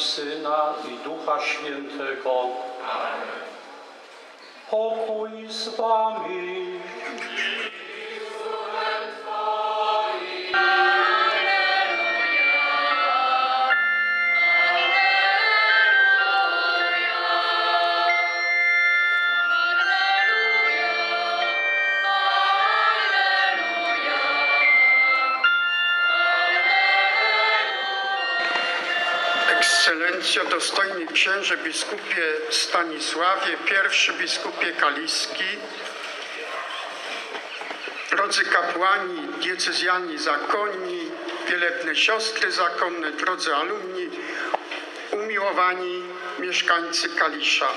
Syna i Ducha Świętego. Pokój z wami. Dostojny księże biskupie Stanisławie, pierwszy biskupie Kaliski, drodzy kapłani, diecezjani zakonni, wielebne siostry zakonne, drodzy alumni, umiłowani mieszkańcy Kalisza.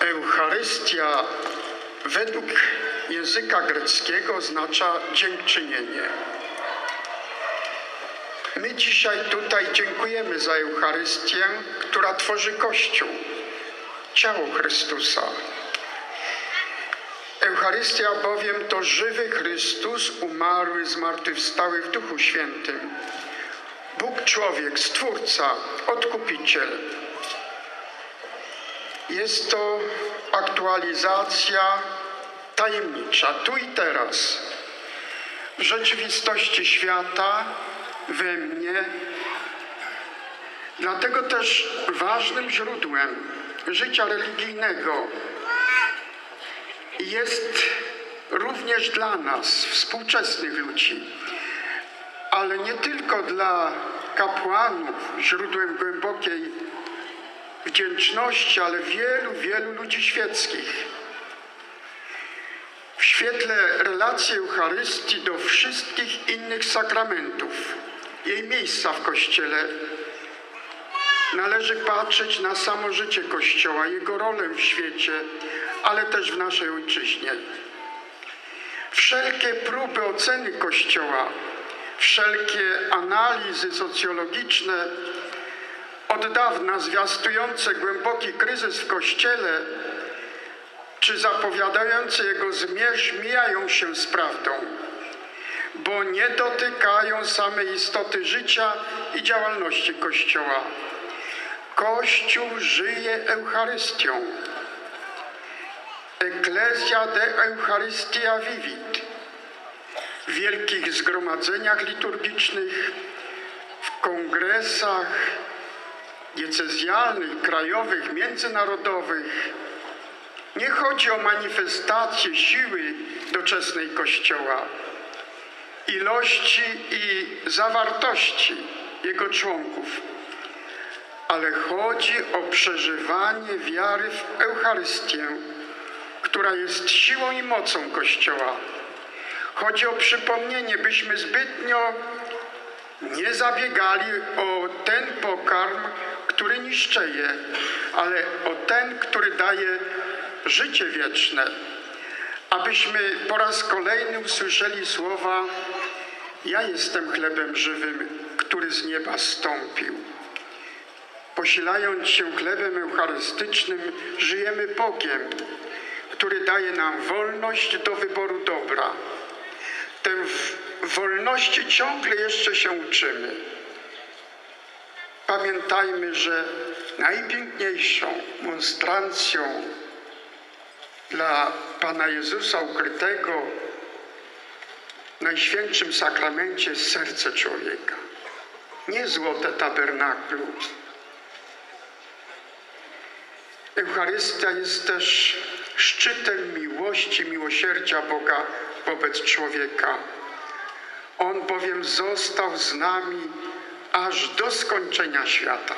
Eucharystia według języka greckiego oznacza dziękczynienie. My dzisiaj tutaj dziękujemy za Eucharystię, która tworzy Kościół, ciało Chrystusa. Eucharystia bowiem to żywy Chrystus, umarły, zmartwychwstały w Duchu Świętym. Bóg człowiek, Stwórca, Odkupiciel. Jest to aktualizacja tajemnicza, tu i teraz, w rzeczywistości świata, we mnie. Dlatego też ważnym źródłem życia religijnego jest również dla nas, współczesnych ludzi, ale nie tylko dla kapłanów, źródłem głębokiej wdzięczności, ale wielu, wielu ludzi świeckich. W świetle relacji Eucharystii do wszystkich innych sakramentów, jej miejsca w Kościele, należy patrzeć na samo życie Kościoła, jego rolę w świecie, ale też w naszej ojczyźnie. Wszelkie próby oceny Kościoła, wszelkie analizy socjologiczne, od dawna zwiastujące głęboki kryzys w Kościele, czy zapowiadające jego zmierzch mijają się z prawdą, bo nie dotykają samej istoty życia i działalności Kościoła. Kościół żyje Eucharystią. Ecclesia de Eucharistia vivit. W wielkich zgromadzeniach liturgicznych, w kongresach diecezjalnych, krajowych, międzynarodowych, nie chodzi o manifestację siły doczesnej Kościoła, ilości i zawartości jego członków, ale chodzi o przeżywanie wiary w Eucharystię, która jest siłą i mocą Kościoła. Chodzi o przypomnienie, byśmy zbytnio nie zabiegali o ten pokarm, który niszczeje, ale o ten, który daje życie wieczne, abyśmy po raz kolejny usłyszeli słowa: Ja jestem chlebem żywym, który z nieba stąpił. Posilając się chlebem eucharystycznym, żyjemy Bogiem, który daje nam wolność do wyboru dobra. Tę wolności ciągle jeszcze się uczymy. Pamiętajmy, że najpiękniejszą monstrancją dla Pana Jezusa ukrytego Najświętszym Sakramencie jest serce człowieka. Nie złote tabernaklu. Eucharystia jest też szczytem miłości, miłosierdzia Boga wobec człowieka. On bowiem został z nami aż do skończenia świata.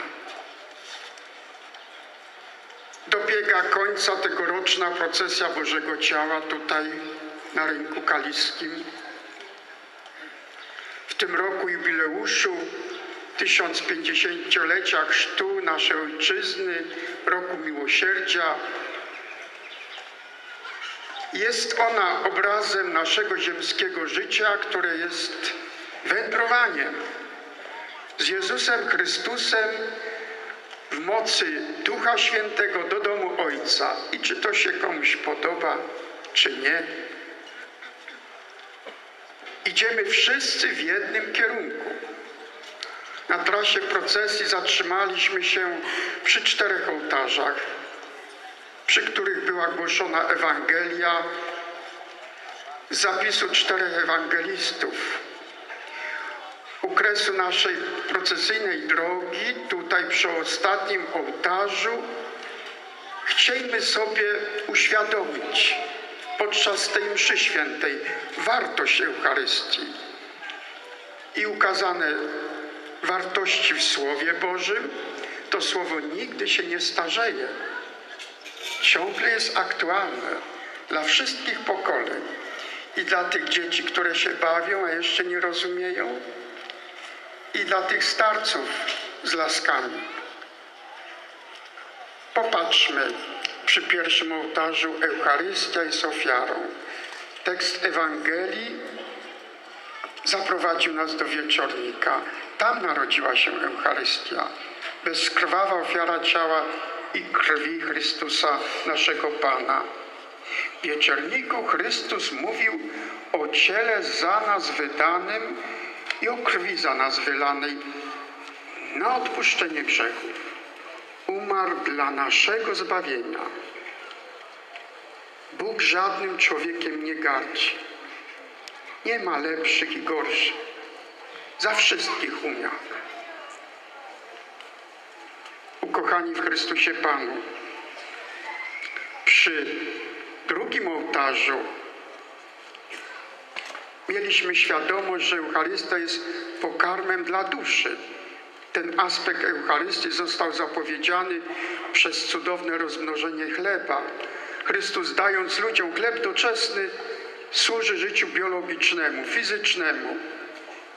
Dobiega końca tegoroczna procesja Bożego Ciała tutaj na rynku kaliskim. W tym roku jubileuszu 1050-lecia chrztu naszej ojczyzny, roku miłosierdzia, jest ona obrazem naszego ziemskiego życia, które jest wędrowaniem z Jezusem Chrystusem w mocy Ducha Świętego do domu Ojca. I czy to się komuś podoba, czy nie, idziemy wszyscy w jednym kierunku. Na trasie procesji zatrzymaliśmy się przy czterech ołtarzach, przy których była głoszona Ewangelia z zapisu czterech ewangelistów. U kresu naszej procesyjnej drogi, tutaj przy ostatnim ołtarzu, chcielibyśmy sobie uświadomić podczas tej mszy świętej wartość Eucharystii i ukazane wartości w Słowie Bożym, to Słowo nigdy się nie starzeje. Ciągle jest aktualne dla wszystkich pokoleń i dla tych dzieci, które się bawią, a jeszcze nie rozumieją, i dla tych starców z laskami. Popatrzmy przy pierwszym ołtarzu Eucharystia jest ofiarą. Tekst Ewangelii zaprowadził nas do wieczornika. Tam narodziła się Eucharystia. Bezkrwawa ofiara ciała i krwi Chrystusa, naszego Pana. W wieczorniku Chrystus mówił o ciele za nas wydanym i o krwi za nas wylanej na odpuszczenie grzechów. Umarł dla naszego zbawienia. Bóg żadnym człowiekiem nie gardzi. Nie ma lepszych i gorszych. Za wszystkich umiał. Ukochani w Chrystusie Panu, przy drugim ołtarzu mieliśmy świadomość, że Eucharystia jest pokarmem dla duszy. Ten aspekt Eucharystii został zapowiedziany przez cudowne rozmnożenie chleba. Chrystus dając ludziom chleb doczesny służy życiu biologicznemu, fizycznemu.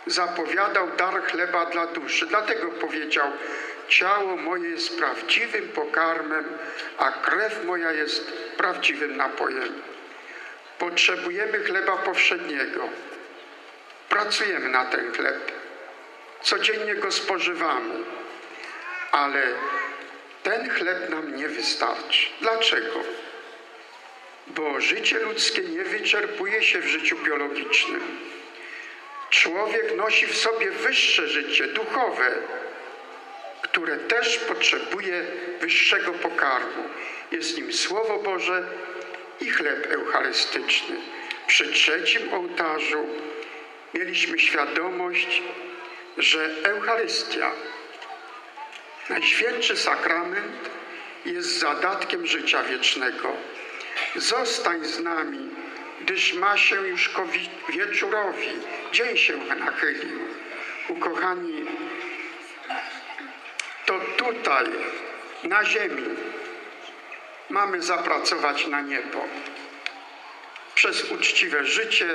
Zapowiadał dar chleba dla duszy. Dlatego powiedział, ciało moje jest prawdziwym pokarmem, a krew moja jest prawdziwym napojem. Potrzebujemy chleba powszedniego. Pracujemy na ten chleb. Codziennie go spożywamy. Ale ten chleb nam nie wystarczy. Dlaczego? Bo życie ludzkie nie wyczerpuje się w życiu biologicznym. Człowiek nosi w sobie wyższe życie duchowe, które też potrzebuje wyższego pokarmu. Jest nim Słowo Boże i chleb eucharystyczny. Przy trzecim ołtarzu mieliśmy świadomość, że Eucharystia, najświętszy sakrament, jest zadatkiem życia wiecznego. Zostań z nami, gdyż ma się już ko wi- wieczórowi, dzień się nachylił. Ukochani, to tutaj, na ziemi, mamy zapracować na niebo. Przez uczciwe życie,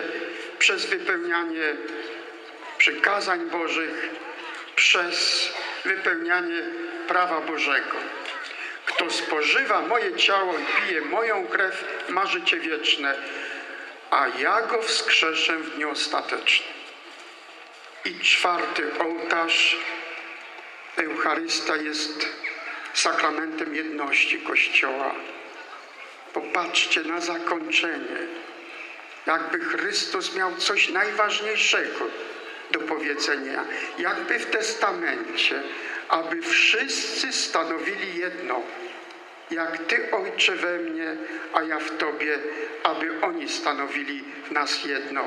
przez wypełnianie przykazań Bożych, przez wypełnianie prawa Bożego. Kto spożywa moje ciało i pije moją krew, ma życie wieczne, a ja go wskrzeszę w dniu ostatecznym. I czwarty ołtarz, Eucharysta jest sakramentem jedności Kościoła. Popatrzcie na zakończenie. Jakby Chrystus miał coś najważniejszego do powiedzenia, jakby w testamencie, aby wszyscy stanowili jedno. Jak Ty, Ojcze, we mnie, a ja w Tobie, aby oni stanowili w nas jedno.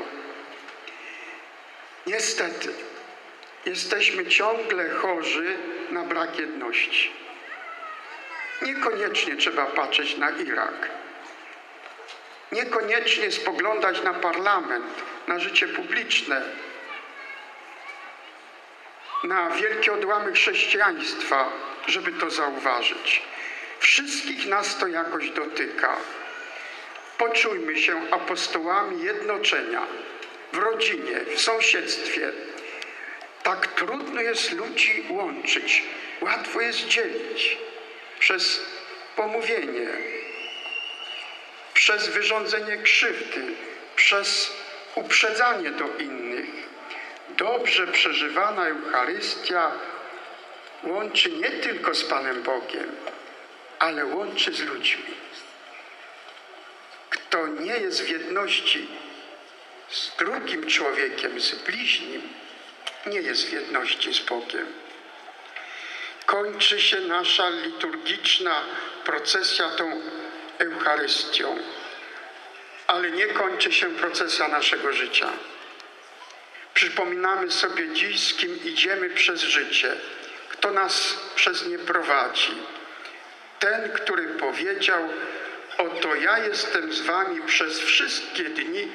Niestety, jesteśmy ciągle chorzy na brak jedności. Niekoniecznie trzeba patrzeć na Irak. Niekoniecznie spoglądać na parlament, na życie publiczne, na wielkie odłamy chrześcijaństwa, żeby to zauważyć. Wszystkich nas to jakoś dotyka. Poczujmy się apostołami jednoczenia w rodzinie, w sąsiedztwie. Tak trudno jest ludzi łączyć, łatwo jest dzielić przez pomówienie, przez wyrządzenie krzywdy, przez uprzedzanie do innych. Dobrze przeżywana Eucharystia łączy nie tylko z Panem Bogiem, ale łączy z ludźmi. Kto nie jest w jedności z drugim człowiekiem, z bliźnim, nie jest w jedności z Bogiem. Kończy się nasza liturgiczna procesja tą Eucharystią, ale nie kończy się procesja naszego życia. Przypominamy sobie dziś, z kim idziemy przez życie, kto nas przez nie prowadzi. Ten, który powiedział: Oto ja jestem z wami przez wszystkie dni,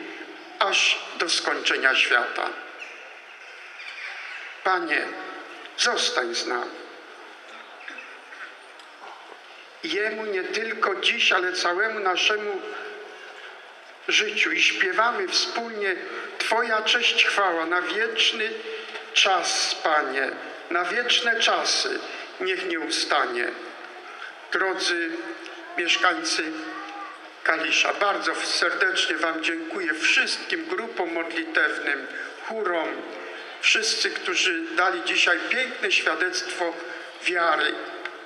aż do skończenia świata. Panie, zostań z nami. Jemu nie tylko dziś, ale całemu naszemu życiu i śpiewamy wspólnie Twoja cześć chwała na wieczny czas, Panie, na wieczne czasy niech nie ustanie. Drodzy mieszkańcy Kalisza, bardzo serdecznie Wam dziękuję wszystkim grupom modlitewnym, chórom, wszyscy, którzy dali dzisiaj piękne świadectwo wiary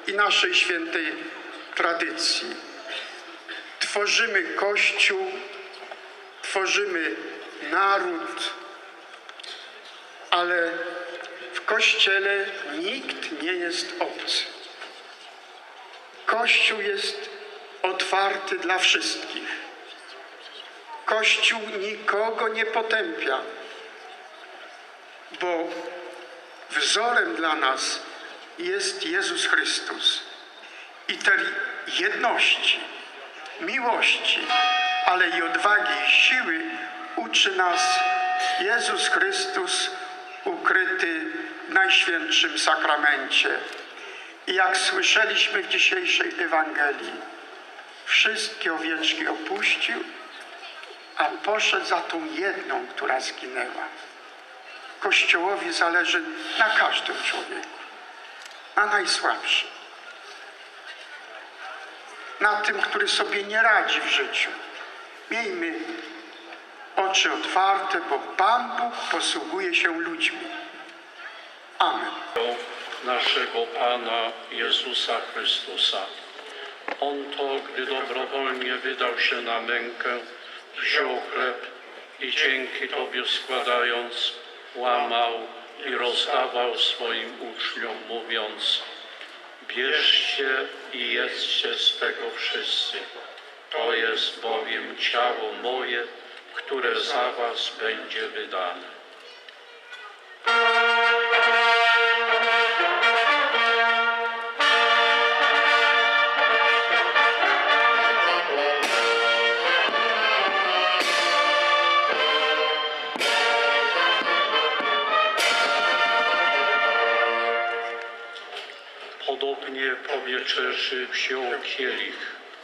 i naszej świętej tradycji. Tworzymy Kościół, tworzymy naród, ale w Kościele nikt nie jest obcy. Kościół jest otwarty dla wszystkich. Kościół nikogo nie potępia, bo wzorem dla nas jest Jezus Chrystus i tej jedności, miłości, ale i odwagi i siły uczy nas Jezus Chrystus ukryty w Najświętszym Sakramencie. I jak słyszeliśmy w dzisiejszej Ewangelii, wszystkie owieczki opuścił, a poszedł za tą jedną, która zginęła. Kościołowi zależy na każdym człowieku, na najsłabszym, na tym, który sobie nie radzi w życiu. Miejmy oczy otwarte, bo Pan Bóg posługuje się ludźmi. Amen. naszego Pana Jezusa Chrystusa. On to, gdy dobrowolnie wydał się na mękę, wziął chleb i dzięki Tobie składając, łamał i rozdawał swoim uczniom, mówiąc: Bierzcie i jedzcie z tego wszyscy. To jest bowiem ciało moje, które za Was będzie wydane. Podobnie po wieczerzy wziął kielich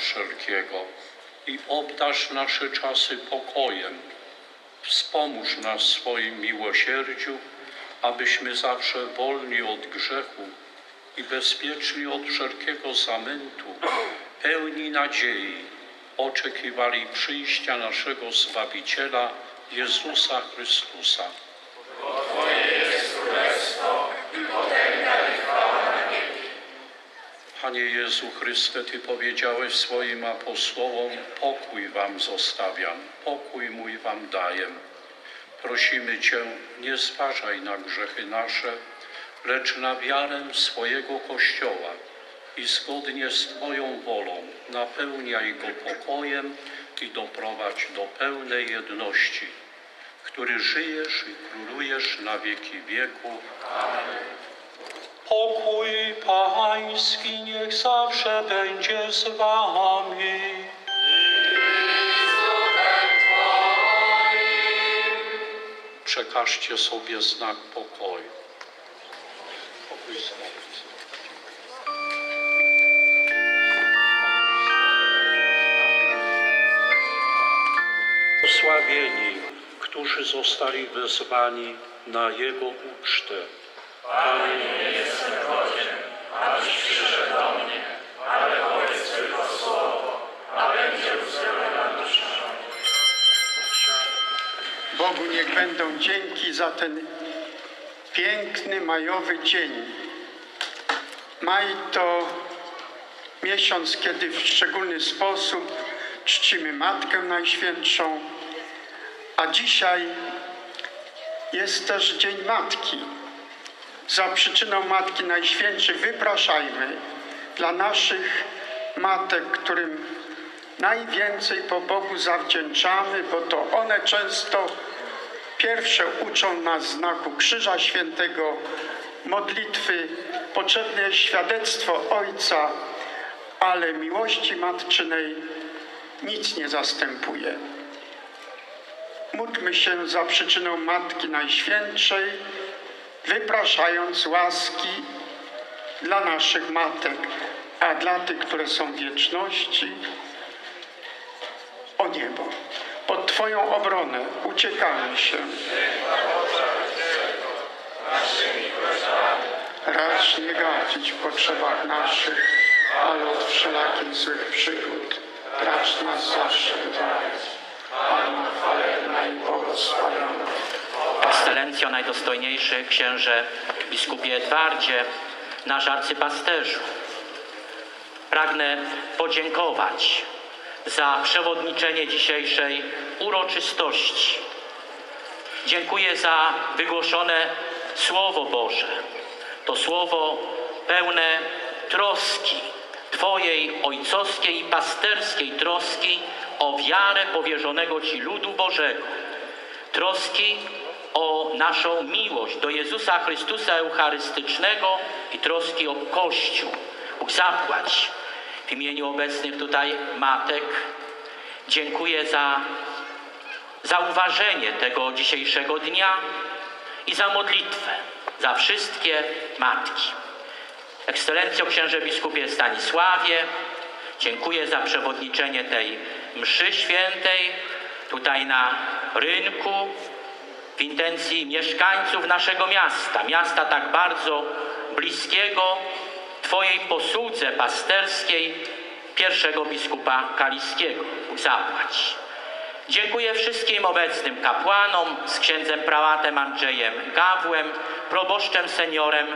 Wszelkiego i obdarz nasze czasy pokojem. Wspomóż nas swoim miłosierdziu, abyśmy zawsze wolni od grzechu i bezpieczni od wszelkiego zamętu, pełni nadziei, oczekiwali przyjścia naszego Zbawiciela, Jezusa Chrystusa. Panie Jezu Chryste, Ty powiedziałeś swoim apostołom, pokój Wam zostawiam, pokój mój Wam daję. Prosimy Cię, nie zważaj na grzechy nasze, lecz na wiarę swojego Kościoła i zgodnie z Twoją wolą napełniaj go pokojem i doprowadź do pełnej jedności, który żyjesz i królujesz na wieki wieków. Pokój Pański niech zawsze będzie z Wami. Przekażcie sobie znak pokoju. Pokój z którzy zostali wezwani na Jego ucztę. Panie, Bogu niech będą dzięki za ten piękny majowy dzień. Maj to miesiąc, kiedy w szczególny sposób czcimy Matkę Najświętszą, a dzisiaj jest też Dzień Matki. Za przyczyną Matki Najświętszej wypraszajmy dla naszych matek, którym najwięcej po Bogu zawdzięczamy, bo to one często pierwsze uczą nas znaku Krzyża Świętego, modlitwy, potrzebne jest świadectwo Ojca, ale miłości matczynej nic nie zastępuje. Módlmy się za przyczyną Matki Najświętszej, wypraszając łaski dla naszych matek, a dla tych, które są w wieczności, o niebo. Pod Twoją obronę uciekamy się. Racz nie gadzić w potrzebach naszych, ale od wszelakich złych przygód racz nas zawsze wybawić. Panna chwalebna. Ekscelencjo, najdostojniejszy księże biskupie Edwardzie, nasz arcypasterzu. Pragnę podziękować za przewodniczenie dzisiejszej uroczystości. Dziękuję za wygłoszone Słowo Boże. To słowo pełne troski, Twojej ojcowskiej i pasterskiej troski o wiarę powierzonego Ci ludu Bożego troski o naszą miłość do Jezusa Chrystusa Eucharystycznego i troski o Kościół. Bóg zapłać w imieniu obecnych tutaj matek. Dziękuję za zauważenie tego dzisiejszego dnia i za modlitwę za wszystkie matki. Ekscelencjo księże biskupie Stanisławie, dziękuję za przewodniczenie tej mszy świętej tutaj na rynku w intencji mieszkańców naszego miasta, miasta tak bardzo bliskiego Twojej posłudze pasterskiej pierwszego biskupa kaliskiego. Bóg zapłać. Dziękuję wszystkim obecnym kapłanom z księdzem prałatem Andrzejem Gawłem, proboszczem seniorem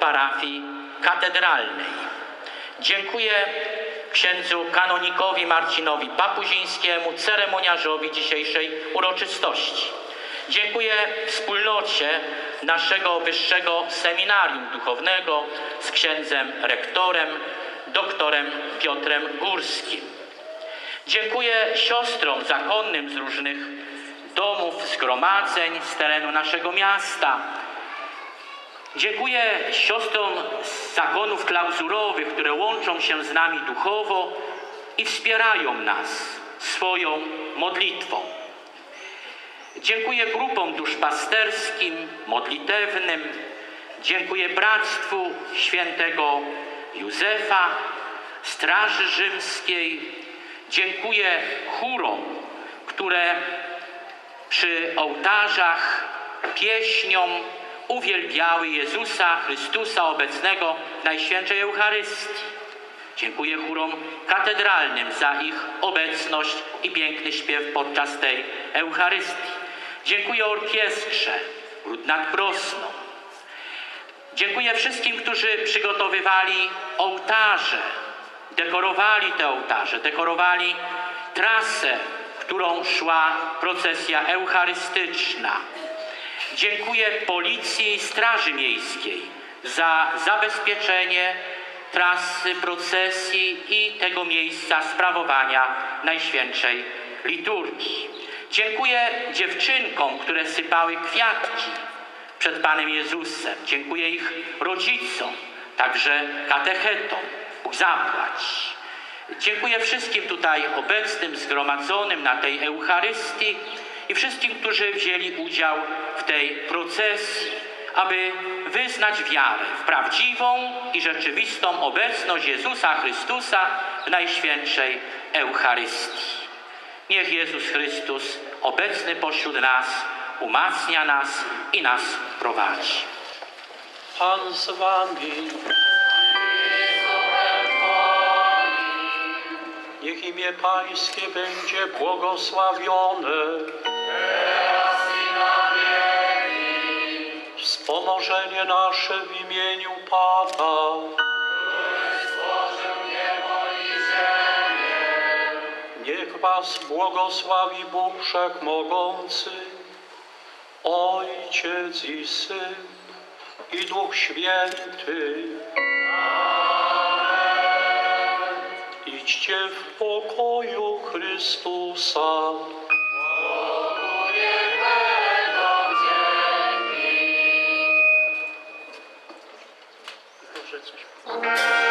parafii katedralnej. Dziękuję księdzu kanonikowi Marcinowi Papuzińskiemu, ceremoniarzowi dzisiejszej uroczystości. Dziękuję wspólnocie naszego wyższego seminarium duchownego z księdzem rektorem, doktorem Piotrem Górskim. Dziękuję siostrom zakonnym z różnych domów, zgromadzeń z terenu naszego miasta. Dziękuję siostrom z zakonów klauzurowych, które łączą się z nami duchowo i wspierają nas swoją modlitwą. Dziękuję grupom duszpasterskim, modlitewnym. Dziękuję Bractwu Świętego Józefa, Straży Rzymskiej. Dziękuję chórom, które przy ołtarzach pieśnią uwielbiały Jezusa Chrystusa obecnego w Najświętszej Eucharystii. Dziękuję chórom katedralnym za ich obecność i piękny śpiew podczas tej Eucharystii. Dziękuję orkiestrze Ród nad Prosną. Dziękuję wszystkim, którzy przygotowywali ołtarze, dekorowali te ołtarze, dekorowali trasę, którą szła procesja eucharystyczna. Dziękuję Policji i Straży Miejskiej za zabezpieczenie trasy procesji i tego miejsca sprawowania Najświętszej Liturgii. Dziękuję dziewczynkom, które sypały kwiatki przed Panem Jezusem. Dziękuję ich rodzicom, także katechetom. Bóg zapłać. Dziękuję wszystkim tutaj obecnym, zgromadzonym na tej Eucharystii i wszystkim, którzy wzięli udział w tej procesji, aby wyznać wiarę w prawdziwą i rzeczywistą obecność Jezusa Chrystusa w Najświętszej Eucharystii. Niech Jezus Chrystus, obecny pośród nas, umacnia nas i nas prowadzi. Pan z wami. Niech imię Pańskie będzie błogosławione. Wspomożenie nasze w imieniu Pana. Was błogosławi Bóg Wszechmogący, Ojciec i Syn i Duch Święty. Idźcie w pokoju Chrystusa. Może coś